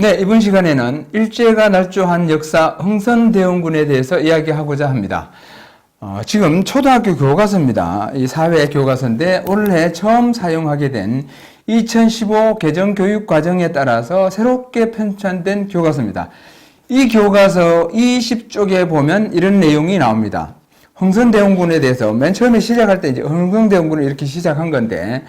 네, 이번 시간에는 일제가 날조한 역사 흥선대원군에 대해서 이야기하고자 합니다. 어, 지금 초등학교 교과서입니다. 이 사회 교과서인데 올해 처음 사용하게 된 2015 개정 교육 과정에 따라서 새롭게 편찬된 교과서입니다. 이 교과서 20쪽에 보면 이런 내용이 나옵니다. 흥선대원군에 대해서 맨 처음에 시작할 때 이제 흥선대원군을 이렇게 시작한 건데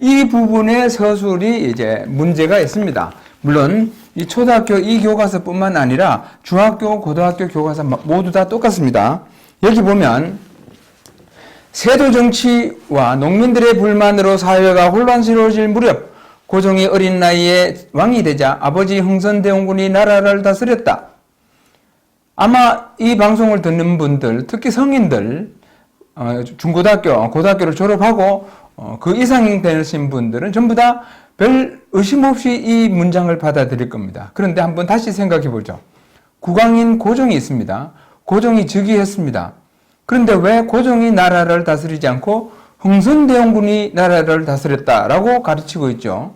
이 부분의 서술이 이제 문제가 있습니다. 물론 이 초등학교 이 교과서뿐만 아니라 중학교, 고등학교 교과서 모두 다 똑같습니다. 여기 보면 세도 정치와 농민들의 불만으로 사회가 혼란스러워질 무렵 고종이 어린 나이에 왕이 되자 아버지 흥선대원군이 나라를 다스렸다. 아마 이 방송을 듣는 분들, 특히 성인들, 어, 중고등학교, 고등학교를 졸업하고 어, 그 이상 되신 분들은 전부 다 별 의심 없이 이 문장을 받아들일 겁니다. 그런데 한번 다시 생각해 보죠. 국왕인 고종이 있습니다. 고종이 즉위했습니다. 그런데 왜 고종이 나라를 다스리지 않고 흥선대원군이 나라를 다스렸다라고 가르치고 있죠.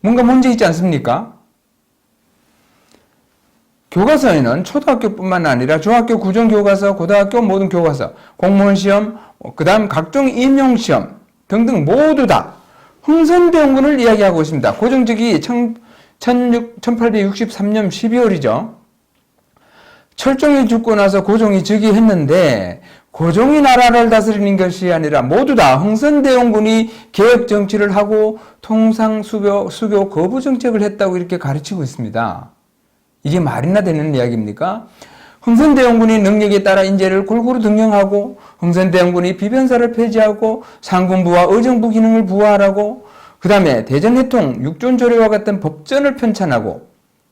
뭔가 문제 있지 않습니까? 교과서에는 초등학교뿐만 아니라 중학교 구정교과서, 고등학교 모든 교과서, 공무원 시험, 그 다음 각종 임용 시험 등등 모두 다 흥선대원군을 이야기하고 있습니다. 고정직이 1863년 12월이죠. 철종이 죽고 나서 고종이 즉위했는데 고종이 나라를 다스리는 것이 아니라 모두 다 흥선대원군이 개혁 정치를 하고 통상 수교, 수교 거부 정책을 했다고 이렇게 가르치고 있습니다. 이게 말이나 되는 이야기입니까? 흥선대원군이 능력에 따라 인재를 골고루 등용하고 흥선대원군이 비변사를 폐지하고 상군부와 의정부 기능을 부활하고 그 다음에 대전해통, 육존조례와 같은 법전을 편찬하고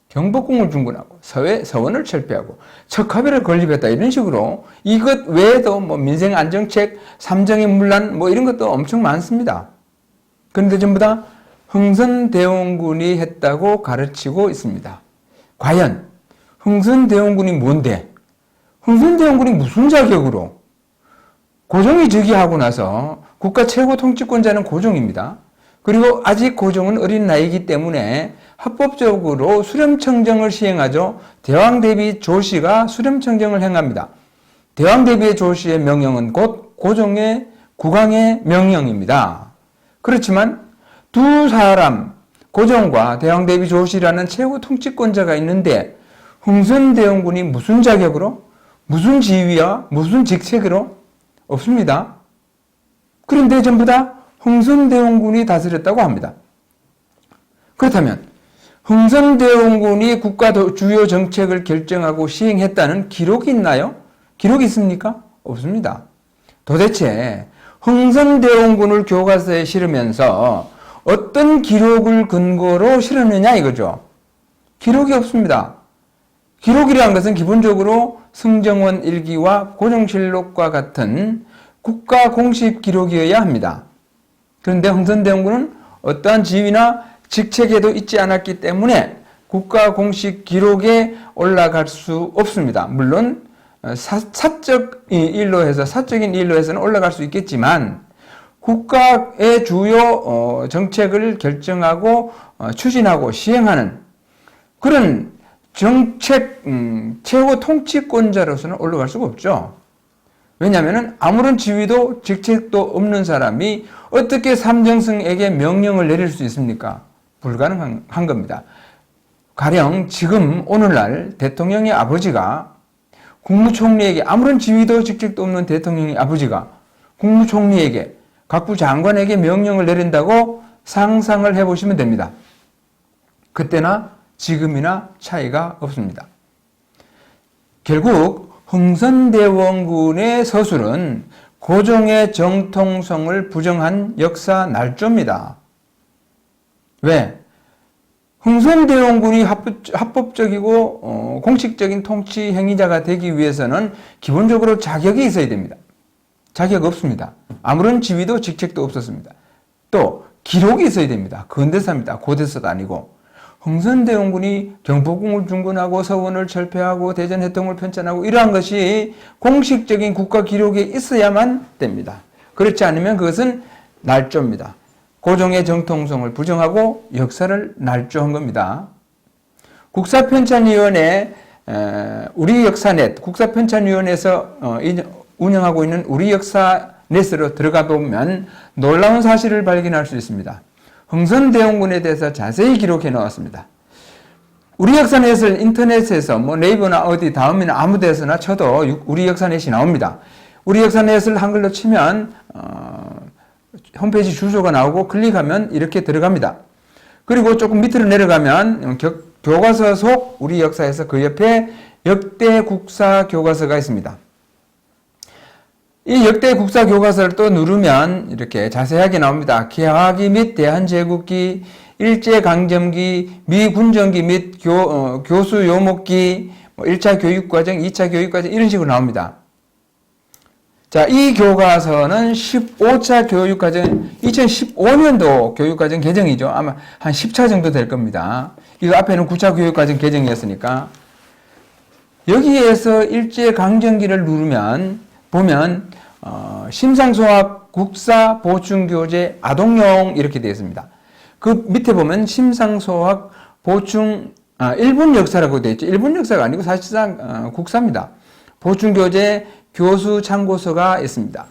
경복궁을 중군하고 서해 서원을 철폐하고 척하비를 건립했다 이런 식으로 이것 외에도 뭐 민생 안정책, 삼정의 문란 뭐 이런 것도 엄청 많습니다. 그런데 전부 다 흥선대원군이 했다고 가르치고 있습니다. 과연 흥선대원군이 뭔데? 흥선대원군이 무슨 자격으로? 고종이 즉위하고 나서 국가 최고 통치권자는 고종입니다. 그리고 아직 고종은 어린 나이기 때문에 합법적으로 수렴청정을 시행하죠. 대왕 대비 조씨가 수렴청정을 행합니다. 대왕 대비의 조씨의 명령은 곧 고종의 국왕의 명령입니다. 그렇지만 두 사람 고종과 대왕 대비 조씨라는 최고 통치권자가 있는데 흥선대원군이 무슨 자격으로 무슨 지위와 무슨 직책으로 없습니다. 그런데 전부 다 흥선대원군이 다스렸다고 합니다. 그렇다면 흥선대원군이 국가 주요 정책을 결정하고 시행했다는 기록이 있나요? 기록이 있습니까? 없습니다. 도대체 흥선대원군을 교과서에 실으면서 어떤 기록을 근거로 실었느냐 이거죠. 기록이 없습니다. 기록이라는 것은 기본적으로 승정원 일기와 고종실록과 같은 국가 공식 기록이어야 합니다. 그런데 흥선대원군은 어떠한 지위나 직책에도 있지 않았기 때문에 국가 공식 기록에 올라갈 수 없습니다. 물론 사, 사적 일로 해서 사적인 일로 해서는 올라갈 수 있겠지만 국가의 주요 어, 정책을 결정하고 어, 추진하고 시행하는 그런 정책 음, 최고 통치권자로서는 올라갈 수가 없죠. 왜냐하면 아무런 지위도 직책도 없는 사람이 어떻게 삼정승에게 명령을 내릴 수 있습니까? 불가능한 겁니다. 가령 지금 오늘날 대통령의 아버지가 국무총리에게 아무런 지위도 직책도 없는 대통령의 아버지가 국무총리에게 각부 장관에게 명령을 내린다고 상상을 해보시면 됩니다. 그때나 지금이나 차이가 없습니다. 결국 흥선대원군의 서술은 고종의 정통성을 부정한 역사 날조입니다. 왜? 흥선대원군이 합법적이고 어, 공식적인 통치 행위자가 되기 위해서는 기본적으로 자격이 있어야 됩니다. 자격 없습니다. 아무런 지위도 직책도 없었습니다. 또 기록이 있어야 됩니다. 근대사입니다. 고대사도 아니고. 흥선대원군이 경복궁을 중건하고 서원을 철폐하고 대전 해통을 편찬하고 이러한 것이 공식적인 국가 기록에 있어야만 됩니다. 그렇지 않으면 그것은 날조입니다. 고종의 정통성을 부정하고 역사를 날조한 겁니다. 국사편찬위원회 에, 우리 역사넷 국사편찬위원회에서 어, 이- 운영하고 있는 우리 역사넷으로 들어가 보면 놀라운 사실을 발견할 수 있습니다. 흥선대원군에 대해서 자세히 기록해 놓았습니다. 우리 역사넷을 인터넷에서 뭐 네이버나 어디 다음이나 아무 데서나 쳐도 유- 우리 역사넷이 나옵니다. 우리 역사넷을 한글로 치면 어, 홈페이지 주소가 나오고 클릭하면 이렇게 들어갑니다. 그리고 조금 밑으로 내려가면 겨- 교과서 속 우리 역사에서 그 옆에 역대 국사 교과서가 있습니다. 이 역대 국사 교과서를 또 누르면 이렇게 자세하게 나옵니다. 개화기 및 대한제국기, 일제강점기, 미군정기 및 교, 어, 교수 요목기, 뭐 1차 교육과정, 2차 교육과정 이런 식으로 나옵니다. 자, 이 교과서는 15차 교육과정, 2015년도 교육과정 개정이죠. 아마 한 10차 정도 될 겁니다. 이거 앞에는 9차 교육과정 개정이었으니까. 여기에서 일제강점기를 누르면, 보면, 어, 심상소학 국사 보충 교재 아동용 이렇게 되어 있습니다. 그 밑에 보면 심상소학 보충, 아, 일본 역사라고 되어 있죠. 일본 역사가 아니고 사실상 어, 국사입니다. 보충 교재 교수 참고서가 있습니다.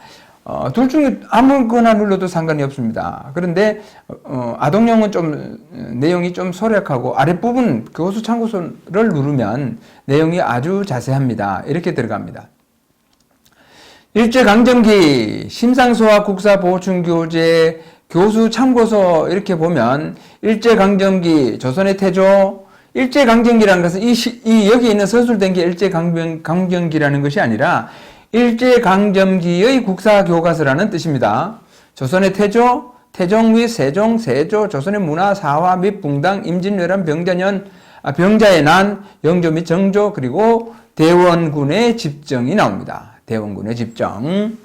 어, 둘 중에 아무거나 눌러도 상관이 없습니다. 그런데 어, 아동용은 좀 어, 내용이 좀 소략하고 아랫부분 교수 참고서를 누르면 내용이 아주 자세합니다. 이렇게 들어갑니다. 일제강점기 심상소학 국사보충교재 교수 참고서 이렇게 보면 일제강점기 조선의 태조 일제강점기라는 것은 이, 시, 이 여기 있는 서술된 게 일제강점기라는 것이 아니라 일제강점기의 국사교과서라는 뜻입니다. 조선의 태조, 태종 및 세종, 세조, 조선의 문화, 사화 및 붕당, 임진왜란, 병자년, 아, 병자의 난, 영조 및 정조, 그리고 대원군의 집정이 나옵니다. 대원군의 집정.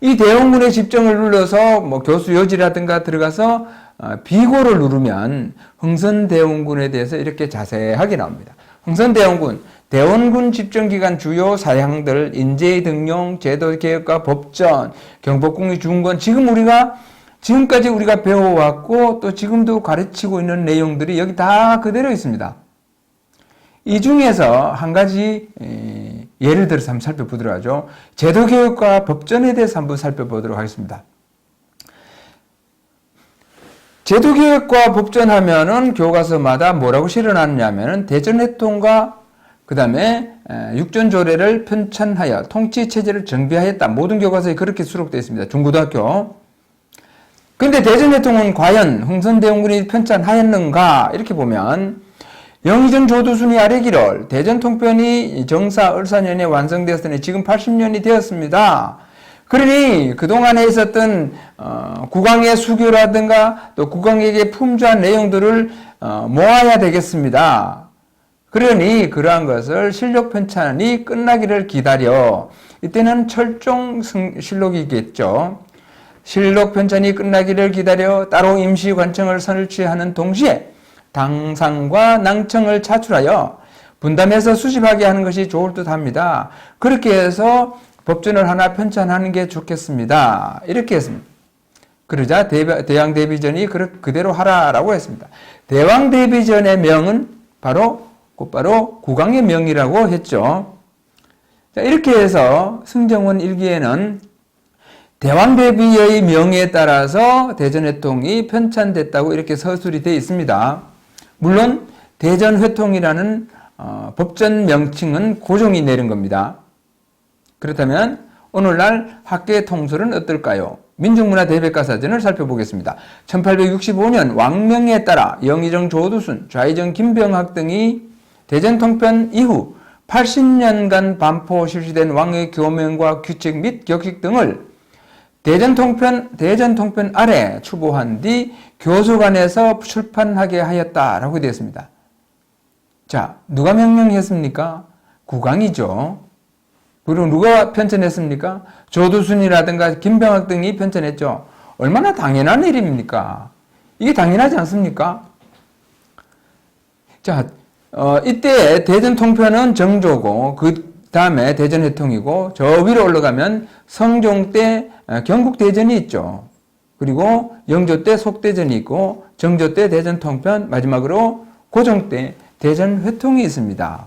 이 대원군의 집정을 눌러서 뭐 교수 요지라든가 들어가서 어, 비고를 누르면 흥선대원군에 대해서 이렇게 자세하게 나옵니다. 흥선대원군, 대원군 집정기간 주요 사항들, 인재의 등용, 제도 개혁과 법전, 경복궁의 중건, 지금 우리가 지금까지 우리가 배워왔고 또 지금도 가르치고 있는 내용들이 여기 다 그대로 있습니다. 이 중에서 한 가지 에, 예를 들어서 한번 살펴보도록 하죠. 제도개혁과 법전에 대해서 한번 살펴보도록 하겠습니다. 제도개혁과 법전하면은 교과서마다 뭐라고 실어놨냐면은 대전회통과 그 다음에 육전조례를 편찬하여 통치체제를 정비하였다. 모든 교과서에 그렇게 수록되어 있습니다. 중고등학교. 근데 대전회통은 과연 흥선대원군이 편찬하였는가? 이렇게 보면 영의정 조두순이 아래기를 대전 통편이 정사 을사년에 완성되었으니 지금 80년이 되었습니다. 그러니 그동안에 있었던 어, 국왕의 수교라든가 또 국왕에게 품주한 내용들을 어, 모아야 되겠습니다. 그러니 그러한 것을 실력 편찬이 끝나기를 기다려 이때는 철종 실록이겠죠. 실록 편찬이 끝나기를 기다려 따로 임시 관청을 설치하는 동시에 당상과 낭청을 차출하여 분담해서 수집하게 하는 것이 좋을 듯 합니다. 그렇게 해서 법전을 하나 편찬하는 게 좋겠습니다. 이렇게 했습니다. 그러자 대왕 대비전이 그대로 하라라고 했습니다. 대왕 대비전의 명은 바로 곧바로 국왕의 명이라고 했죠. 자, 이렇게 해서 승정원 일기에는 대왕 대비의 명에 따라서 대전회통이 편찬됐다고 이렇게 서술이 되어 있습니다. 물론 대전회통이라는 어, 법전 명칭은 고종이 내린 겁니다. 그렇다면 오늘날 학계 통솔은 어떨까요? 민중문화 대백과사전을 살펴보겠습니다. 1865년 왕명에 따라 영의정 조두순, 좌의정 김병학 등이 대전 통편 이후 80년간 반포 실시된 왕의 교명과 규칙 및 격식 등을 대전 통편, 대전 통편 아래 추보한 뒤 교수관에서 출판하게 하였다라고 되어 있습니다. 자, 누가 명령했습니까? 국왕이죠. 그리고 누가 편찬했습니까? 조두순이라든가 김병학 등이 편찬했죠. 얼마나 당연한 일입니까? 이게 당연하지 않습니까? 자, 어, 이때 대전 통편은 정조고 그 다음에 대전 회통이고 저 위로 올라가면 성종 때 어, 경국 대전이 있죠. 그리고 영조 때 속대전이 있고 정조 때 대전 통편 마지막으로 고종 때 대전 회통이 있습니다.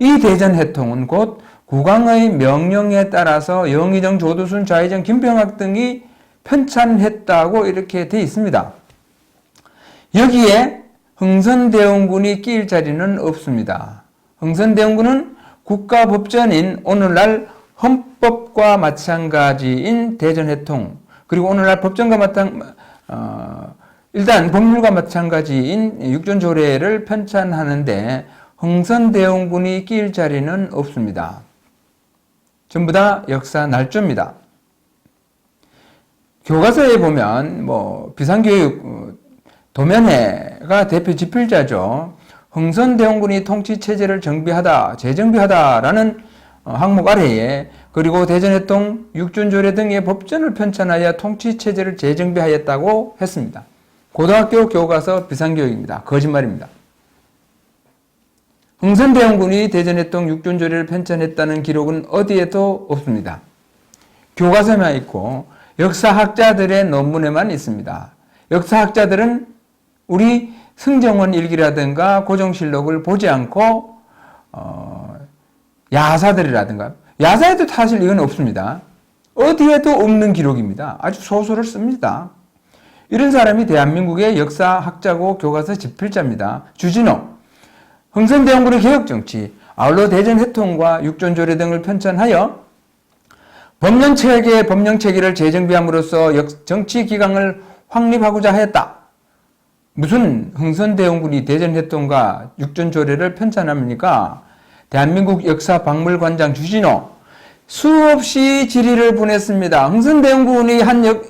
이 대전 회통은 곧 국왕의 명령에 따라서 영의정, 조두순, 좌의정, 김병학 등이 편찬했다고 이렇게 돼 있습니다. 여기에 흥선대원군이 끼일 자리는 없습니다. 흥선대원군은 국가법전인 오늘날 헌법과 마찬가지인 대전회통 그리고 오늘날 법전과 마찬 어, 일단 법률과 마찬가지인 육전조례를 편찬하는데 흥선대원군이 끼일 자리는 없습니다. 전부 다 역사 날조입니다. 교과서에 보면 뭐 비상교육 어, 도면회가 대표 지필자죠. 흥선대원군이 통치 체제를 정비하다, 재정비하다라는 어, 항목 아래에 그리고 대전해통 육준조례 등의 법전을 편찬하여 통치 체제를 재정비하였다고 했습니다. 고등학교 교과서 비상교육입니다. 거짓말입니다. 흥선대원군이 대전해통 육준조례를 편찬했다는 기록은 어디에도 없습니다. 교과서에만 있고 역사학자들의 논문에만 있습니다. 역사학자들은 우리 승정원 일기라든가 고정실록을 보지 않고 어, 야사들이라든가 야사에도 사실 이건 없습니다. 어디에도 없는 기록입니다. 아주 소설을 씁니다. 이런 사람이 대한민국의 역사학자고 교과서 집필자입니다. 주진호, 흥선대원군의 개혁정치, 아울러 대전해통과 육전조례 등을 편찬하여 법령체계 법령체계를 재정비함으로써 정치기강을 확립하고자 하였다. 무슨 흥선대원군이 대전해통과 육전조례를 편찬합니까? 대한민국 역사박물관장 주진호 수없이 질의를 보냈습니다. 흥선대원군이 한 역,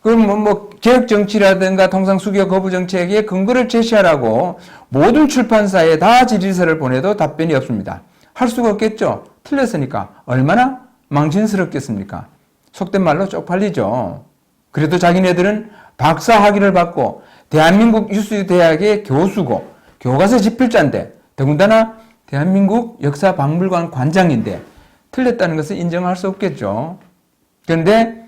그뭐 뭐 개혁 정치라든가 통상 수교 거부 정책에 근거를 제시하라고 모든 출판사에 다 질의서를 보내도 답변이 없습니다. 할 수가 없겠죠. 틀렸으니까 얼마나 망신스럽겠습니까? 속된 말로 쪽팔리죠. 그래도 자기네들은 박사 학위를 받고 대한민국 유수대학의 교수고 교과서 집필자인데 더군다나 대한민국 역사박물관 관장인데 틀렸다는 것을 인정할 수 없겠죠. 그런데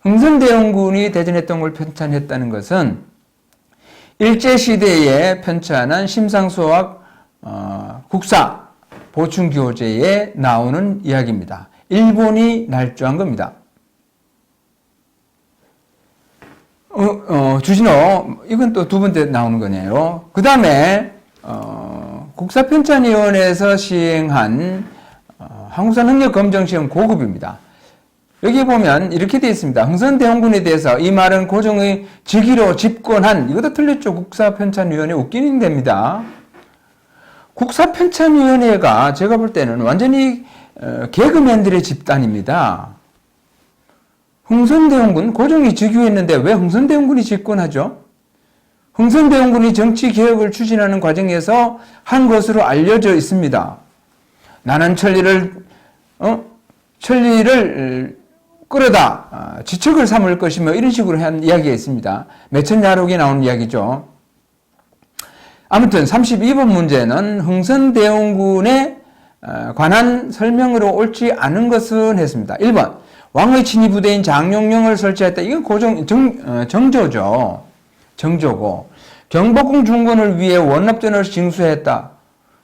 흥선대원군이 대전했던 걸 편찬했다는 것은 일제시대에 편찬한 심상수학 어, 국사 보충교재에 나오는 이야기입니다. 일본이 날조한 겁니다. 어, 어, 주진호, 이건 또 두 번째 나오는 거네요. 그 다음에, 어, 국사편찬위원회에서 시행한 어, 한국사 능력검정 시험 고급입니다. 여기 보면 이렇게 되어 있습니다. 흥선대원군에 대해서 이 말은 고종의 즉위로 집권한 이것도 틀렸죠. 국사편찬위원회 웃기는 됩니다. 국사편찬위원회가 제가 볼 때는 완전히 어, 개그맨들의 집단입니다. 흥선대원군 고종이 즉위했는데 왜 흥선대원군이 집권하죠? 흥선대원군이 정치개혁을 추진하는 과정에서 한 것으로 알려져 있습니다. 나는 천리를 어? 천리를 끌어다 아, 지척을 삼을 것이며 이런 식으로 한 이야기가 있습니다. 매천야록에 나오는 이야기죠. 아무튼 32번 문제는 흥선대원군에 어, 관한 설명으로 옳지 않은 것은 했습니다. 1번 왕의 친위 부대인 장룡령을 설치했다. 이건 고정 정, 어, 정조죠. 정조고 경복궁 중건을 위해 원납전을 징수했다.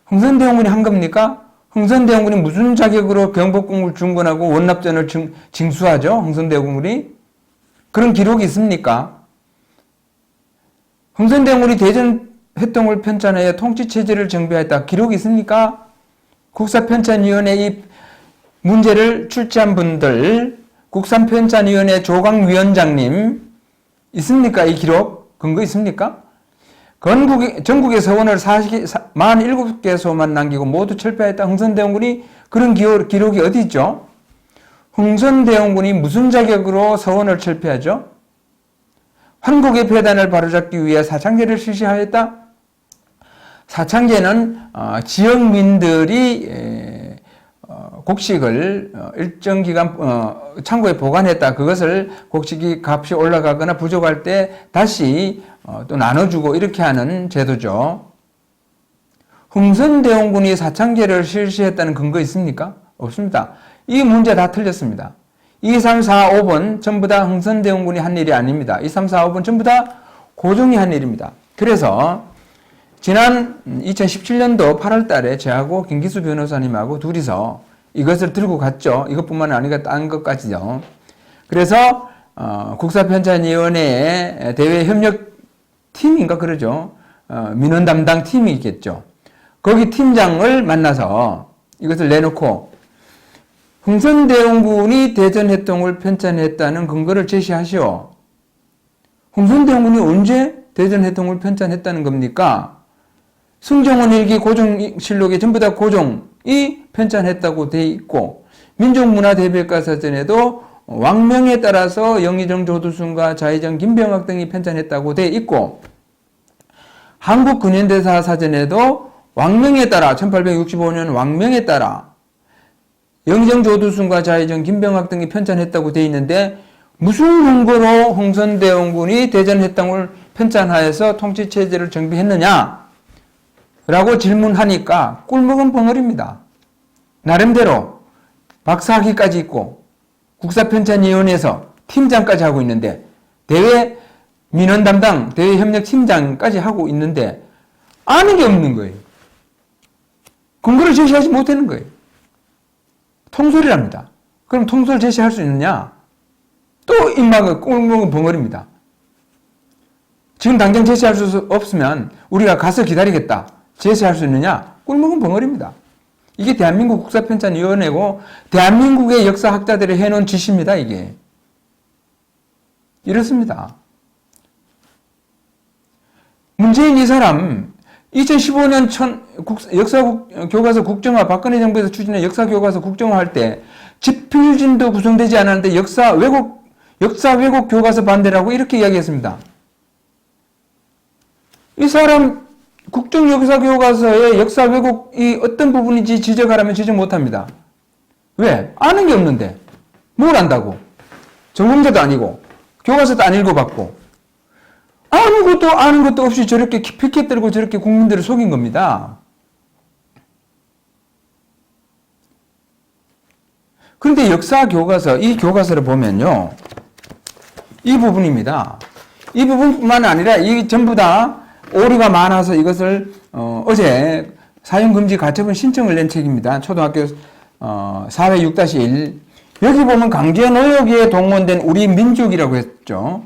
흥선대원군이 한 겁니까? 흥선대원군이 무슨 자격으로 경복궁을 중건하고 원납전을 징, 징수하죠? 흥선대원군이 그런 기록이 있습니까? 흥선대원군이 대전 회동을 편찬하여 통치체제를 정비했다. 기록이 있습니까? 국사편찬위원회 이 문제를 출제한 분들, 국산편찬위원회 조광위원장님, 있습니까? 이 기록? 근거 있습니까? 건국, 전국의 서원을 40, 47개소만 남기고 모두 철폐했다. 흥선대원군이 그런 기록, 기록이 어디 있죠? 흥선대원군이 무슨 자격으로 서원을 철폐하죠? 한국의 폐단을 바로잡기 위해 사창제를 실시하였다? 사창제는 어, 지역민들이 어, 곡식을 어, 일정 기간 창고에 보관했다. 그것을 곡식이 값이 올라가거나 부족할 때 다시 또 나눠주고 이렇게 하는 제도죠. 흥선대원군이 사창제를 실시했다는 근거 있습니까? 없습니다. 이 문제 다 틀렸습니다. 2, 3, 4, 5번 전부 다 흥선대원군이 한 일이 아닙니다. 2, 3, 4, 5번 전부 다 고종이 한 일입니다. 그래서 지난 2017년도 8월 달에 저하고 김기수 변호사님하고 둘이서 이것을 들고 갔죠. 이것뿐만 아니라 딴 것까지요. 그래서 어, 국사편찬위원회의 대외 협력 팀인가 그러죠. 어, 민원 담당 팀이 있겠죠. 거기 팀장을 만나서 이것을 내놓고 흥선대원군이 대전해동을 편찬했다는 근거를 제시하시오. 흥선대원군이 언제 대전해동을 편찬했다는 겁니까? 승정원 일기 고종실록에 전부 다 고종 이 편찬했다고 돼 있고 민족문화대백과 사전에도 왕명에 따라서 영의정 조두순과 좌의정 김병학 등이 편찬했다고 돼 있고 한국 근현대사 사전에도 왕명에 따라 1865년 왕명에 따라 영의정 조두순과 좌의정 김병학 등이 편찬했다고 돼 있는데 무슨 근거로 홍선대원군이 대전 해당을 편찬하여서 통치체제를 정비했느냐? 라고 질문하니까 꿀먹은 벙어리입니다. 나름대로 박사학위까지 있고 국사편찬위원회에서 팀장까지 하고 있는데 대외 민원 담당, 대외 협력 팀장까지 하고 있는데 아는 게 없는 거예요. 근거를 제시하지 못하는 거예요. 통솔이랍니다. 그럼 통솔 제시할 수 있느냐? 또 입막을 꿀먹은 벙어리입니다. 지금 당장 제시할 수 없으면 우리가 가서 기다리겠다. 제시할 수 있느냐? 꿀먹은 벙어리입니다. 이게 대한민국 국사편찬위원회고 대한민국의 역사학자들이 해놓은 지시입니다. 이게. 이렇습니다. 문재인 이 사람 2015년 천, 국, 역사국, 교과서 국정화, 박근혜 정부에서 추진한 역사 교과서 국정화 할 때 집필진도 구성되지 않았는데 역사 왜곡, 역사 왜곡 교과서 반대라고 이렇게 이야기했습니다. 이 사람 국정 역사 교과서의 역사 왜곡이 어떤 부분인지 지적하라면 지적 못합니다. 왜? 아는 게 없는데. 뭘 안다고? 전공자도 아니고, 교과서도 안 읽어봤고, 아무것도 아는 것도 없이 저렇게 피켓 들고 저렇게 국민들을 속인 겁니다. 그런데 역사 교과서, 이 교과서를 보면요. 이 부분입니다. 이 부분뿐만 아니라 이 전부 다 오류가 많아서 이것을 어, 제 사용금지 가처분 신청을 낸 책입니다. 초등학교 어, 사회 6-1 여기 보면 강제 노역에 동원된 우리 민족이라고 했죠.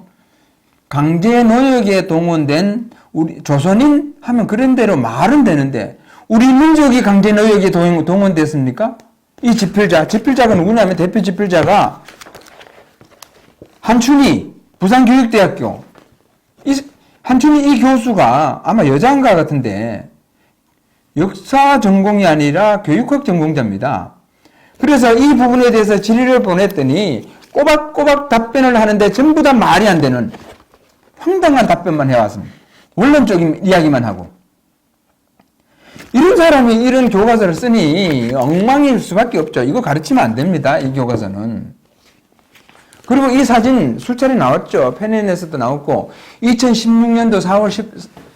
강제 노역에 동원된 우리 조선인 하면 그런 대로 말은 되는데 우리 민족이 강제 노역에 동원됐습니까? 이 집필자, 집필자가 누구냐면 대표 집필자가 한춘희 부산교육대학교 이 한춘희 이 교수가 아마 여자인가 같은데 역사 전공이 아니라 교육학 전공자입니다. 그래서 이 부분에 대해서 질의를 보냈더니 꼬박꼬박 답변을 하는데 전부 다 말이 안 되는 황당한 답변만 해왔습니다. 원론적인 이야기만 하고. 이런 사람이 이런 교과서를 쓰니 엉망일 수밖에 없죠. 이거 가르치면 안 됩니다. 이 교과서는. 그리고 이 사진 술자리 나왔죠. 페넨에서도 나왔고 2016년도 4월 10,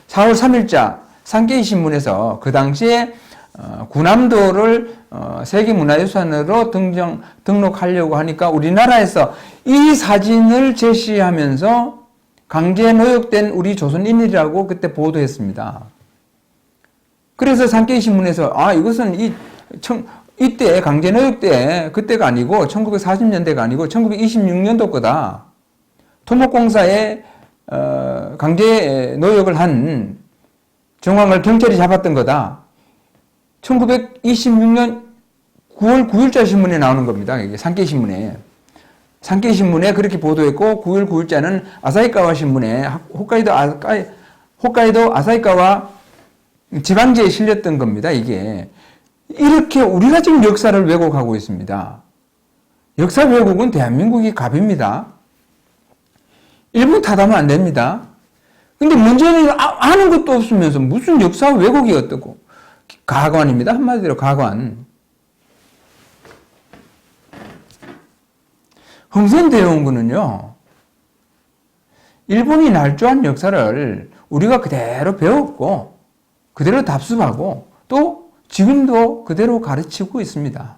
4월 3일자 산케이 신문에서 그 당시에 어, 구남도를 어, 세계문화유산으로 등정, 등록하려고 하니까 우리나라에서 이 사진을 제시하면서 강제 노역된 우리 조선인이라고 그때 보도했습니다. 그래서 산케이 신문에서 아 이것은 이 청, 이때 강제노역 때 그때가 아니고 1940년대가 아니고 1926년도 거다. 토목공사에 어, 강제 노역을 한 정황을 경찰이 잡았던 거다. 1926년 9월 9일자 신문에 나오는 겁니다. 이게 산케 신문에. 산케 신문에 그렇게 보도했고 9월 9일자는 아사히카와 신문에 아사히, 홋카이도 아사히카와 지방지에 실렸던 겁니다. 이게 이렇게 우리가 지금 역사를 왜곡하고 있습니다. 역사 왜곡은 대한민국이 갑입니다. 일부 탓하면 안 됩니다. 근데 문제는 아, 는 것도 없으면서 무슨 역사 왜곡이 어떻고 가관입니다. 한마디로 가관. 흥선 대원군은요. 일본이 날조한 역사를 우리가 그대로 배웠고 그대로 답습하고 또 지금도 그대로 가르치고 있습니다.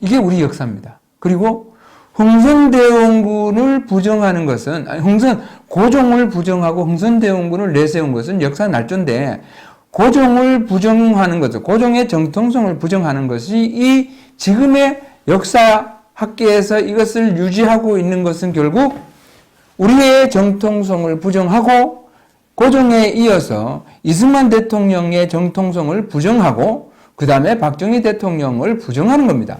이게 우리 역사입니다. 그리고 흥선대원군을 부정하는 것은 아니, 흥선 고종을 부정하고 흥선대원군을 내세운 것은 역사 날조인데 고종을 부정하는 것은 고종의 정통성을 부정하는 것이 이 지금의 역사 학계에서 이것을 유지하고 있는 것은 결국 우리의 정통성을 부정하고 고종에 이어서 이승만 대통령의 정통성을 부정하고 그 다음에 박정희 대통령을 부정하는 겁니다.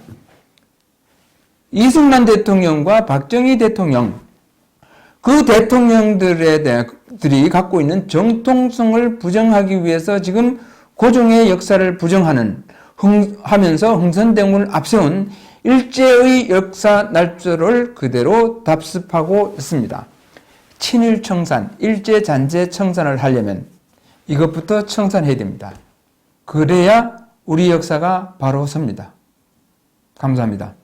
이승만 대통령과 박정희 대통령 그 대통령들에 대들이 갖고 있는 정통성을 부정하기 위해서 지금 고종의 역사를 부정하는 흥, 하면서 흥선대원을 앞세운 일제의 역사 날조를 그대로 답습하고 있습니다. 친일 청산, 일제 잔재 청산을 하려면 이것부터 청산해야 됩니다. 그래야 우리 역사가 바로 섭니다. 감사합니다.